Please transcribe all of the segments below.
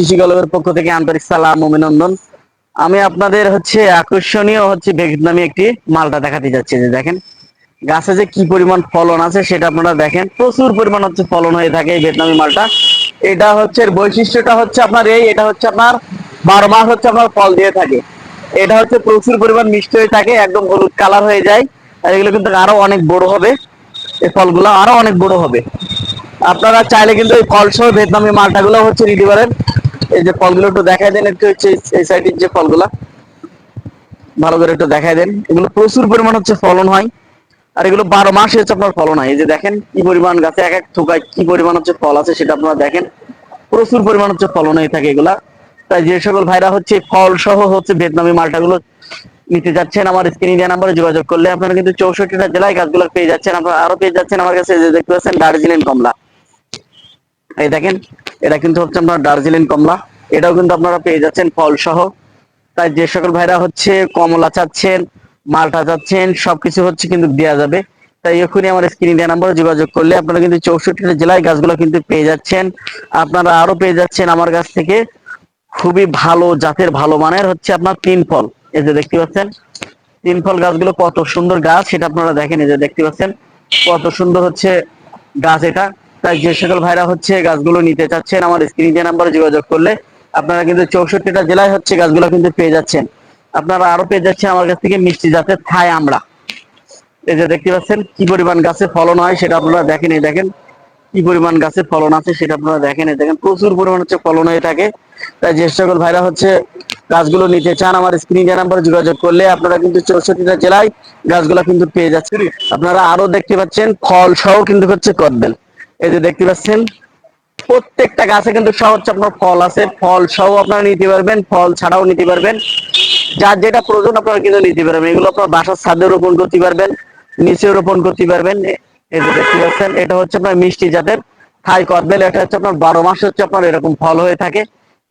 কৃষি গল্পের পক্ষ থেকে আন্তরিক সালাম অভিনন্দন। আমি আপনাদের হচ্ছে আকর্ষণীয় হচ্ছে ভিয়েতনামি একটি মালটা দেখাতে যাচ্ছি যে দেখেন। গাছে যে কি পরিমাণ ফলন আছে সেটা আপনারা দেখেন। প্রচুর পরিমাণ হচ্ছে ফলন হয়ে থাকে এই ভিয়েতনামি মালটা। এটা হচ্ছে বৈশিষ্ট্যটা হচ্ছে আপনার এই, এটা হচ্ছে আপনার বারো মাস হচ্ছে আপনার ফল দিয়ে থাকে। এটা হচ্ছে প্রচুর পরিমাণ মিষ্টি হয়ে থাকে, একদম হলুদ কালার হয়ে যায়। আর এগুলো কিন্তু আরও অনেক বড় হবে। এই ফলগুলো আরও অনেক বড় হবে। আপনারা চাইলে কিন্তু এই ফল সহ ভিয়েতনামি মালটাগুলো হচ্ছে নিতে পারেন। এই যে ফলগুলো একটু দেখাই দেন, একটু হচ্ছে এই- সাইডের যে ফলগুলা। ভালো করে একটু দেখাই দেন। এগুলো প্রচুর পরিমাণ হচ্ছে ফলন হয়। আর এগুলো বারো মাসে হচ্ছে আপনার ফলন হয়। এই যে দেখেন কি পরিমাণ গাছে এক এক থোকায় কি পরিমাণ হচ্ছে ফল আছে, সেটা আপনারা দেখেন। প্রচুর পরিমাণ হচ্ছে ফলন হয়ে থাকে এগুলা। তাই যে সকল ভাইরা হচ্ছে ফল সহ হচ্ছে ভিয়েতনামি মালটাগুলো নিতে যাচ্ছেন আমার স্ক্রিন ইন্ডিয়া নাম্বারে যোগাযোগ করলে আপনারা কিন্তু চৌষট্টিটা জেলায় গাছগুলো পেয়ে যাচ্ছেন। আপনারা আরও পেয়ে যাচ্ছেন আমার কাছে যে দেখতে পাচ্ছেন দার্জিলিং কমলা। এই দেখেন এটা কিন্তু হচ্ছে আপনার দার্জিলিং কমলা। এটাও কিন্তু আপনারা পেয়ে যাচ্ছেন ফল সহ তাই যে সকল ভাইরা হচ্ছে কমলা চাচ্ছেন, মালটা চাচ্ছেন, সবকিছু হচ্ছে কিন্তু দেওয়া যাবে। তাই এখনই আমার স্ক্রিন ইন্ডিয়া নাম্বারে যোগাযোগ করলে আপনারা কিন্তু চৌষট্টিটা জেলায় গাছগুলো কিন্তু পেয়ে যাচ্ছেন। আপনারা আরও পেয়ে যাচ্ছেন আমার কাছ থেকে খুবই ভালো জাতের, ভালো মানের হচ্ছে আপনার তিন ফল। এই যে দেখতে পাচ্ছেন, তিন ফল গাছগুলো কত সুন্দর গাছ, সেটা আপনারা দেখেন, এই যে দেখতে পাচ্ছেন, কত সুন্দর হচ্ছে গাছ এটা। তাই যে সকল ভাইরা হচ্ছে গাছগুলো নিতে চাচ্ছেন, আমার স্ক্রিন যে নাম্বারে যোগাযোগ করলে আপনারা কিন্তু চৌষট্টিটা জেলায় হচ্ছে গাছগুলো কিন্তু পেয়ে যাচ্ছেন। আপনারা আরও পেয়ে যাচ্ছেন আমার কাছ থেকে মিষ্টি জাতের থাই আমরা। এই যে দেখতে পাচ্ছেন, কি পরিমাণ গাছে ফলন হয় সেটা আপনারা দেখেন, এই দেখেন। কি পরিমাণ গাছে ফলন আছে সেটা আপনারা দেখেন, এই দেখেন। প্রচুর পরিমাণ হচ্ছে ফলন হয়ে থাকে। তাই যে সকল ভাইরা হচ্ছে গাছগুলো নিতে চান, আমার স্ক্রিন নাম্বারে যোগাযোগ করলে আপনারা কিন্তু চৌষট্টিটা জেলায় গাছগুলো কিন্তু পেয়ে যাচ্ছেন। আপনারা আরও দেখতে পাচ্ছেন, ফল সহ কিন্তু হচ্ছে কদবেল। এই যে দেখতে পাচ্ছেন, প্রত্যেকটা গাছে কিন্তু সহ হচ্ছে আপনার ফল আছে। ফল সহ আপনারা নিতে পারবেন, ফল ছাড়াও নিতে পারবেন। যার যেটা প্রয়োজন আপনারা কিন্তু নিতে পারবেন। এগুলো আপনার বাসার ছাদে রোপণ করতে পারবেন, নিচে রোপণ করতে পারবেন। এই যে দেখতে পাচ্ছেন, এটা হচ্ছে আপনার মিষ্টি জাতের থাই কদবেল। এটা হচ্ছে আপনার বারো মাস হচ্ছে আপনার এরকম ফল হয়ে থাকে।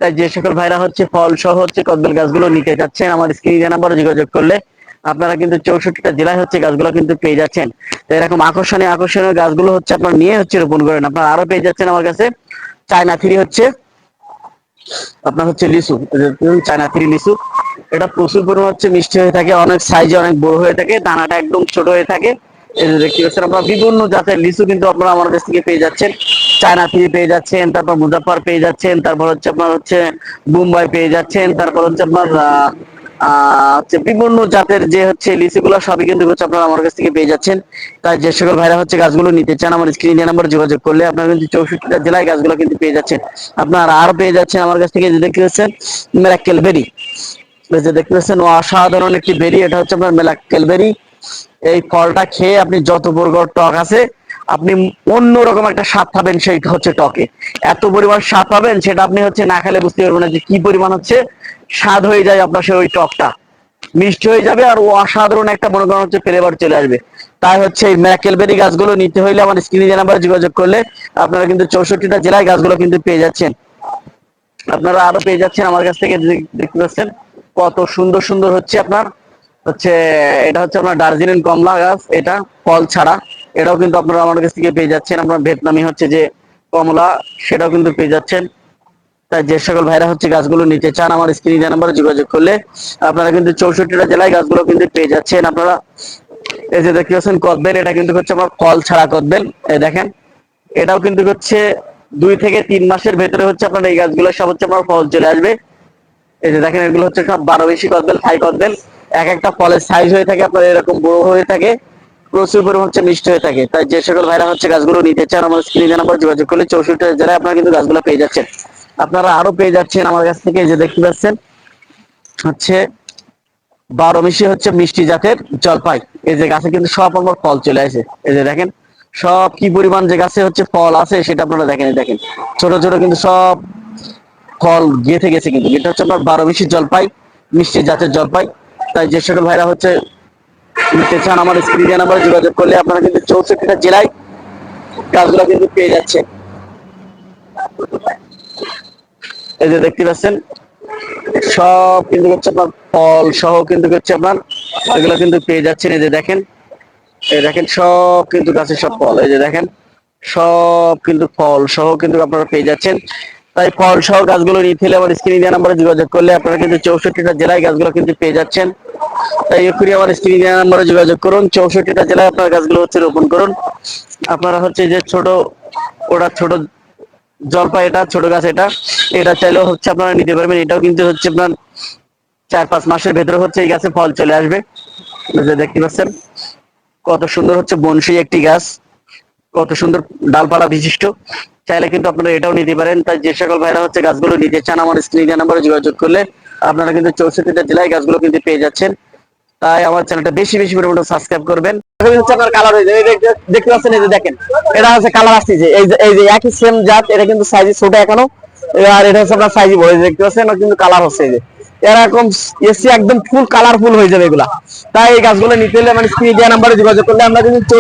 তাই যে সকল ভাইরা হচ্ছে ফল সহ হচ্ছে কদবেল গাছগুলো নিতে যাচ্ছেন আমার স্ক্রিনে নাম্বারে যোগাযোগ করলে আপনারা কিন্তু চৌষট্টিটা জেলায় হচ্ছে গাছগুলো কিন্তু পেয়ে যাচ্ছেন। তো এরকম আকর্ষণীয় আকর্ষণীয় গাছগুলো হচ্ছে আপনার নিয়ে হচ্ছে রোপণ করেন। আপনারা আরও পেয়ে যাচ্ছেন আমার কাছে চায়না থ্রি হচ্ছে, আপনার হচ্ছে লিচু। চায়না থ্রি লিচু। এটা প্রচুর পরিমাণ হচ্ছে মিষ্টি হয়ে থাকে, অনেক সাইজে অনেক বড় হয়ে থাকে, দানাটা একদম ছোট হয়ে থাকে। দেখতে পাচ্ছেন আপনারা, বিভিন্ন জাতের লিচু কিন্তু আপনারা আমার কাছ থেকে পেয়ে যাচ্ছেন। চায়না থ্রি পেয়ে যাচ্ছেন, তারপর মুজাফর পেয়ে যাচ্ছেন, তারপর হচ্ছে আপনার হচ্ছে মুম্বাই পেয়ে যাচ্ছেন, তারপর হচ্ছে আপনার হচ্ছে বিভিন্ন জাতের যে হচ্ছে লিচুগুলো, সবই কিন্তু হচ্ছে আপনারা আমার কাছ থেকে পেয়ে যাচ্ছেন। তাই যে সকল ভাইরা হচ্ছে গাছগুলো নিতে চান, আমার স্ক্রিনে নাম্বার যোগাযোগ করলে আপনারা কিন্তু চৌষট্টিটা জেলায় গাছগুলো কিন্তু পেয়ে যাচ্ছেন। আপনারা আর পেয়ে যাচ্ছেন আমার কাছ থেকে যে দেখতে পাচ্ছেন মেরাক্কেল বেরি যে দেখতে পাচ্ছেন, অসাধারণ একটি বেরি, এটা হচ্ছে আপনার মেলাক্কেল বেরি এই ফলটা খেয়ে আপনি যত বর্গর টক আছে, আপনি অন্যরকম একটা স্বাদ পাবেন সেই হচ্ছে টকে। এত পরিমাণ স্বাদ পাবেন, সেটা আপনি হচ্ছে না খেলে বুঝতে পারবেন না যে কি পরিমাণ হচ্ছে। স্বাদ হয়ে যায় আপনার সেই ওই টকটা। মিষ্টি হয়ে যাবে আর অসাধারণ একটা মনে করেন হচ্ছে ফ্লেভার চলে আসবে। তাই হচ্ছে এই ম্যাকেলবেরি গাছগুলো নিতে হইলে আমার স্ক্রিনে যে নাম্বারে যোগাযোগ করলে আপনারা কিন্তু চৌষট্টিটা জেলায় গাছগুলো কিন্তু পেয়ে যাচ্ছেন। আপনারা আরও পেয়ে যাচ্ছেন আমার কাছ থেকে দেখতে পাচ্ছেন, কত সুন্দর সুন্দর হচ্ছে আপনার, হচ্ছে এটা হচ্ছে আপনার দার্জিলিং কমলা গাছ, এটা ফল ছাড়া। এটাও কিন্তু আপনারা আমার কাছ থেকে পেয়ে যাচ্ছেন। আপনার ভিয়েতনামি হচ্ছে যে কমলা, সেটাও কিন্তু পেয়ে যাচ্ছেন। তাই যে সকল ভাইরা হচ্ছে গাছগুলো নিতে চান, আমার স্ক্রিনে নাম্বারে যোগাযোগ করলে আপনারা কিন্তু চৌষট্টিটা জেলায় গাছগুলো কিন্তু পেয়ে যাচ্ছেন। আপনারা এই যে দেখতে পাচ্ছেন কদবেল, এটা কিন্তু হচ্ছে আমার ফল ছাড়া কদবেল। এই দেখেন, এটাও কিন্তু হচ্ছে দুই থেকে তিন মাসের ভেতরে হচ্ছে আপনার এই গাছগুলো সব হচ্ছে আপনার ফল চলে আসবে। এই যে দেখেন, এগুলো হচ্ছে সব বারো বেশি কদবেল, হাই কদবেল। এক একটা ফলের সাইজ হয়ে থাকে, আপনার এরকম বড় হয়ে থাকে, প্রচুর পরিমাণ হচ্ছে মিষ্টি হয়ে থাকে। তাই যে সকল ভাইরা হচ্ছে গাছগুলো নিতে চান, আমার স্ক্রিনে নাম্বার যোগাযোগ করলে চৌষট্টি জেলায় আপনারা কিন্তু গাছগুলো পেয়ে যাচ্ছেন। আপনারা আরও পেয়ে যাচ্ছেন আমার কাছ থেকে যে দেখতে পাচ্ছেন, হচ্ছে বারো মিশি হচ্ছে মিষ্টি জাতের জলপাই। এই যে গাছে কিন্তু সব আমার ফল চলে আসে। এই যে দেখেন, সব কি পরিমাণ যে গাছে হচ্ছে ফল আছে, সেটা আপনারা দেখেন দেখেন। ছোট ছোট কিন্তু সব ফল গেঁথে গেছে কিন্তু। এটা হচ্ছে আপনার বারো মিশি জলপাই, মিষ্টি জাতের জলপাই। তাই যে সকল ভাইরা হচ্ছে নিতে চান আমার স্ক্রিনে নাম্বারে যোগাযোগ করলে আপনারা কিন্তু চৌষট্টিটা জেলায় গাছগুলো কিন্তু পেয়ে যাচ্ছে এই যে দেখতে পাচ্ছেন, সব কিন্তু হচ্ছে আপনার ফল সহ কিন্তু হচ্ছে আপনার, এগুলো কিন্তু পেয়ে যাচ্ছেন। এই যে দেখেন, এই দেখেন, সব কিন্তু গাছে সব ফল। এই যে দেখেন, সব কিন্তু ফল সহ কিন্তু আপনারা পেয়ে যাচ্ছেন। তাই ফল সহ গাছগুলো নিতে হলে আমার স্ক্রিনে দেওয়া নাম্বারে যোগাযোগ করলে আপনারা কিন্তু চৌষট্টিটা জেলায় গাছগুলো কিন্তু পেয়ে যাচ্ছেন। তাই এক্ষুনি আমার স্ক্রিনে দেওয়া নাম্বারে যোগাযোগ করুন, চৌষট্টিটা জেলায় আপনার গাছগুলো হচ্ছে রোপণ করুন। আপনারা হচ্ছে যে ছোট, ওটা ছোট জলপাই এটা, ছোট গাছ এটা। এটা চাইলেও হচ্ছে আপনারা নিতে পারবেন। এটাও কিন্তু হচ্ছে আপনার চার পাঁচ মাসের ভেতরে হচ্ছে এই গাছে ফল চলে আসবে। দেখতে পাচ্ছেন, কত সুন্দর হচ্ছে বনশী একটি গাছ, কত সুন্দর ডালপালা বিশিষ্ট। চাইলে কিন্তু আপনারা এটাও নিতে পারেন। তাই যে সকল ভাইরা হচ্ছে গাছগুলো নিতে চান, আমার স্ক্রিনে নাম্বারে যোগাযোগ করলে আপনারা কিন্তু চৌষট্টিটা জেলায় গাছগুলো কিন্তু পেয়ে যাচ্ছেন। তাই আমার চ্যানেলটা বেশি বেশি পরিমাণে সাবস্ক্রাইব করবেন। দেখতে পাচ্ছেন, এই যে দেখেন, এটা হচ্ছে কালার আসছে এই যে একই সেম জাত, এটা কিন্তু সাইজ ছোট এখনও। আর এটা হচ্ছে আপনার সাইজ বড় দেখতে পাচ্ছেন কিন্তু কালার হচ্ছে এই যে। এরকম এসি একদম ফুল কালারফুল হয়ে যাবে এগুলা। তাই এই গাছগুলো নিতে হলে মানে নাম্বারে যোগাযোগ করলে আমরা কিন্তু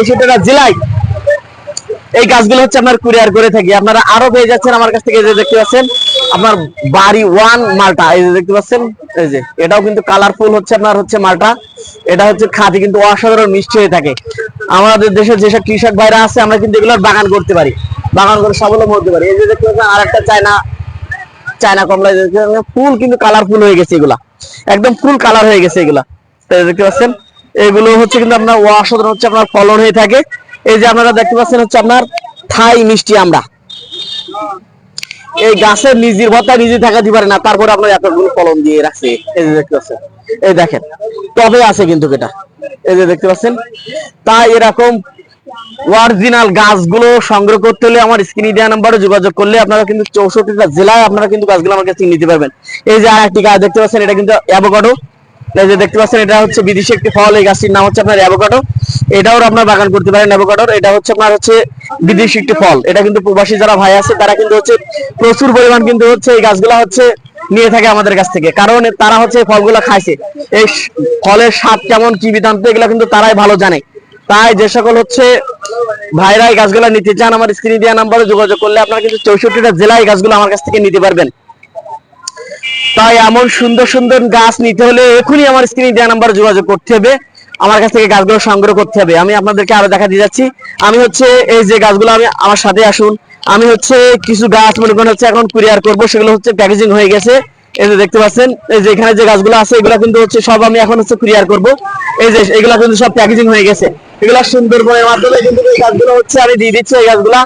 এই গাছগুলো হচ্ছে আপনার কুরিয়ার করে থাকি। আপনারা আরও পেয়ে যাচ্ছেন আমার কাছ থেকে যে দেখতে পাচ্ছেন, আপনার বাড়ি ওয়ান মালটা। এই যে দেখতে পাচ্ছেন, এই যে, এটাও কিন্তু কালারফুল হচ্ছে আপনার হচ্ছে মালটা। এটা হচ্ছে খাঁটি, কিন্তু অসাধারণ মিষ্টি হয়ে থাকে। আমাদের দেশে যেসব কৃষক ভাইরা আছে, আমরা কিন্তু এগুলোর বাগান করতে পারি। বাগান করে স্বাবলম্বী হতে পারি। এই যে দেখতে পাচ্ছেন আর একটা চায়না চায়না কমলা ফুল কিন্তু কালারফুল হয়ে গেছে এগুলা। একদম ফুল কালার হয়ে গেছে এগুলা। দেখতে পাচ্ছেন, এগুলো হচ্ছে কিন্তু আপনার অসাধারণ হচ্ছে আপনার ফলন হয়ে থাকে। এই যে আপনারা দেখতে পাচ্ছেন হচ্ছে আপনার থাই মিষ্টি আমরা। এই গাছের নিজের ভত্তা নিজে থাকাতে পারে না, তারপরে আপনার এতগুলো ফলন দিয়ে রাখছে। এই যে দেখতে পাচ্ছেন, এই দেখেন তবে আছে কিন্তু এটা। এই যে দেখতে পাচ্ছেন, তাই এরকম অরিজিনাল গাছগুলো সংগ্রহ করতে হলে আমার স্ক্রিনে দেওয়া নাম্বারে যোগাযোগ করলে আপনারা কিন্তু চৌষট্টিটা জেলায় আপনারা কিন্তু গাছগুলো আমার কাছে নিতে পারবেন। এই যে আর একটি গাছ দেখতে পাচ্ছেন, এটা কিন্তু অ্যাভোকাডো এই যে দেখতে পাচ্ছেন, এটা হচ্ছে বিদেশি একটি ফল। এই গাছটির নাম হচ্ছে আপনার অ্যাভোকাডো এটাও আপনার বাগান করতে পারেন অ্যাভোকাডোর এটা হচ্ছে আপনার হচ্ছে বিদেশি একটি ফল। এটা কিন্তু প্রবাসী যারা ভাই আছে, তারা কিন্তু হচ্ছে প্রচুর পরিমাণ কিন্তু হচ্ছে এই গাছগুলো হচ্ছে নিয়ে থাকে আমাদের কাছ থেকে। কারণ তারা হচ্ছে ফলগুলো খাইছে। এই ফলের স্বাদ কেমন, কি বিধান্ত এগুলো কিন্তু তারাই ভালো জানে। তাই যে সকল হচ্ছে ভাইরা এই গাছগুলো নিতে চান, আমার স্ক্রিনে দেওয়া নাম্বারে যোগাযোগ করলে আপনারা কিন্তু চৌষট্টিটা জেলায় গাছগুলো আমার কাছ থেকে নিতে পারবেন। তাই এমন সুন্দর সুন্দর গাছ নিতে হলে এখনই আমার স্ক্রিনে দেওয়া নাম্বার যোগাযোগ করতে হবে। আমার কাছ থেকে গাছগুলো সংগ্রহ করতে হবে। আমি আপনাদেরকে আরও দেখা দিয়ে যাচ্ছি। আমি হচ্ছে এই যে গাছগুলো, আমি আমার সাথে আসুন। আমি হচ্ছে কিছু গাছ মনে করেন হচ্ছে এখন কুরিয়ার করব, সেগুলো হচ্ছে প্যাকেজিং হয়ে গেছে। এই যে দেখতে পাচ্ছেন, এই যে এখানে যে গাছগুলো আছে, এগুলো কিন্তু হচ্ছে সব আমি এখন হচ্ছে কুরিয়ার করব। এই যে, এগুলো কিন্তু সব প্যাকেজিং হয়ে গেছে। এগুলো সুন্দরবনের মাধ্যমে কিন্তু এই গাছগুলো হচ্ছে, আমি দিয়ে দিচ্ছি এই গাছগুলা।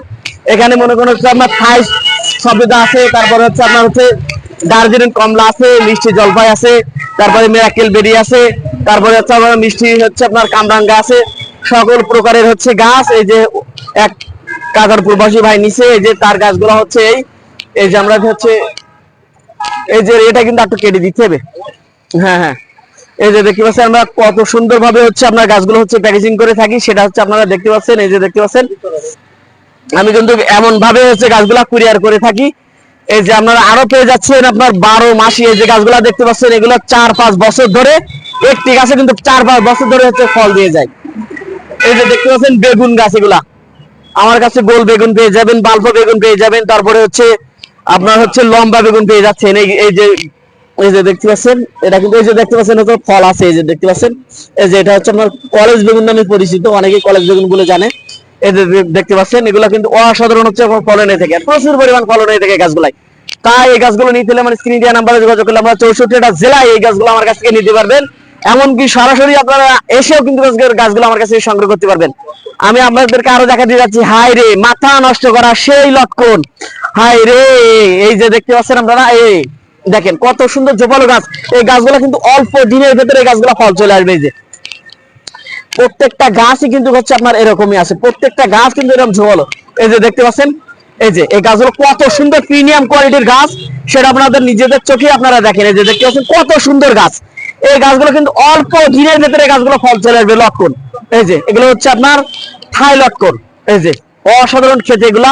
এখানে মনে করেন হচ্ছে আপনার থাই সবেদা আছে, তারপরে হচ্ছে আপনার হচ্ছে দার্জিলিং কমলা আছে, মিষ্টি জলপাই আছে, তারপরে মেরাকেল বেরি আছে, তারপরে হচ্ছে আপনার মিষ্টি হচ্ছে আপনার কামরাঙ্গা আছে। সকল প্রকারের হচ্ছে গাছ, এই যে এক কাকার প্রবাসী ভাই নিচে এই যে তার গাছগুলো হচ্ছে এই এই যে আমরা হচ্ছে, এই যে এটা কিন্তু একটু কেটে দিতে হবে। হ্যাঁ হ্যাঁ। এই যে দেখতে পাচ্ছেন আমরা কত সুন্দর ভাবে হচ্ছে আপনার গাছগুলো হচ্ছে প্যাকেজিং করে থাকি, সেটা হচ্ছে আপনারা দেখতে পাচ্ছেন, এই যে দেখতে পাচ্ছেন। আমি কিন্তু এমন ভাবে হচ্ছে গাছগুলা কুরিয়ার করে থাকি। এই যে আপনারা আরও পেয়ে যাচ্ছেন আপনার বারো মাসি, এই যে গাছগুলা দেখতে পাচ্ছেন, এগুলো চার পাঁচ বছর ধরে, একটি গাছে কিন্তু চার পাঁচ বছর ধরে হচ্ছে ফল দিয়ে যায়। এই যে দেখতে পাচ্ছেন বেগুন গাছ এগুলা। আমার কাছে গোল বেগুন পেয়ে যাবেন বাল্ব বেগুন পেয়ে যাবেন, তারপরে হচ্ছে আপনার হচ্ছে লম্বা বেগুন পেয়ে যাচ্ছেন এই যে এই যে দেখতে পাচ্ছেন, এটা কিন্তু এই যে দেখতে পাচ্ছেন, এটা ফল আছে, এই যে দেখতে পাচ্ছেন। এই যে এটা হচ্ছে আপনার কলেজ বেগুন নামে পরিচিত, অনেকেই কলেজ বেগুন বলে জানে। এই যে দেখতে পাচ্ছেন, এগুলা কিন্তু অসাধারণ হচ্ছে ফলন হয়ে থাকে, প্রচুর পরিমাণ ফলন হয়ে থাকে গাছগুলাই। তাই এই গাছগুলো নিতে হলে মানে স্ক্রিন দেওয়া নাম্বারে যোগাযোগ করলে আমরা চৌষট্টিটা জেলায় এই গাছগুলো আমার কাছ থেকে নিতে পারবেন। এমনকি সরাসরি আপনারা এসেও কিন্তু গাছগুলো আমার কাছে সংগ্রহ করতে পারবেন। আমি আপনাদেরকে আরও দেখা দিয়ে যাচ্ছি। হাই রে, মাথা নষ্ট করা সেই লক্ষণ। হাই রে, এই যে দেখতে পাচ্ছেন আপনারা, এই দেখেন কত সুন্দর জোপালো গাছ। এই গাছগুলো কিন্তু অল্প দিনের ভেতরে এই গাছগুলো ফল চলে আসবে এই যে। প্রত্যেকটা গাছই কিন্তু হচ্ছে আপনার এরকমই আছে। প্রত্যেকটা গাছ কিন্তু এরকম ঝোলো এই যে দেখতে পাচ্ছেন? এই যে, এই গাছগুলো কত সুন্দর প্রিমিয়াম কোয়ালিটির গাছ। সেটা আপনাদের নিজেদের চোখে আপনারা দেখেন। এই যে দেখতে পাচ্ছেন, কত সুন্দর গাছ। এই গাছগুলো কিন্তু অল্প দিনের ভেতরে গাছগুলো ফল চলে আসবে লক্ষণ। এই যে, এগুলো হচ্ছে আপনার থাই লটকন এই যে, অসাধারণ খেতে এগুলা।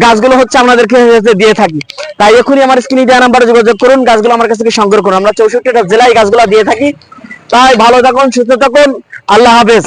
গাছগুলো হচ্ছে হচ্ছে দিয়ে থাকি। তাই এখনই আমার স্ক্রিনে দেওয়া নাম্বারে যোগাযোগ করুন, গাছগুলো আমার কাছ থেকে সংগ্রহ করুন। আমরা চৌষট্টিটা জেলায় গাছগুলো দিয়ে থাকি। তাই ভালো থাকুন, সুস্থ থাকুন। আল্লাহ হাফেজ।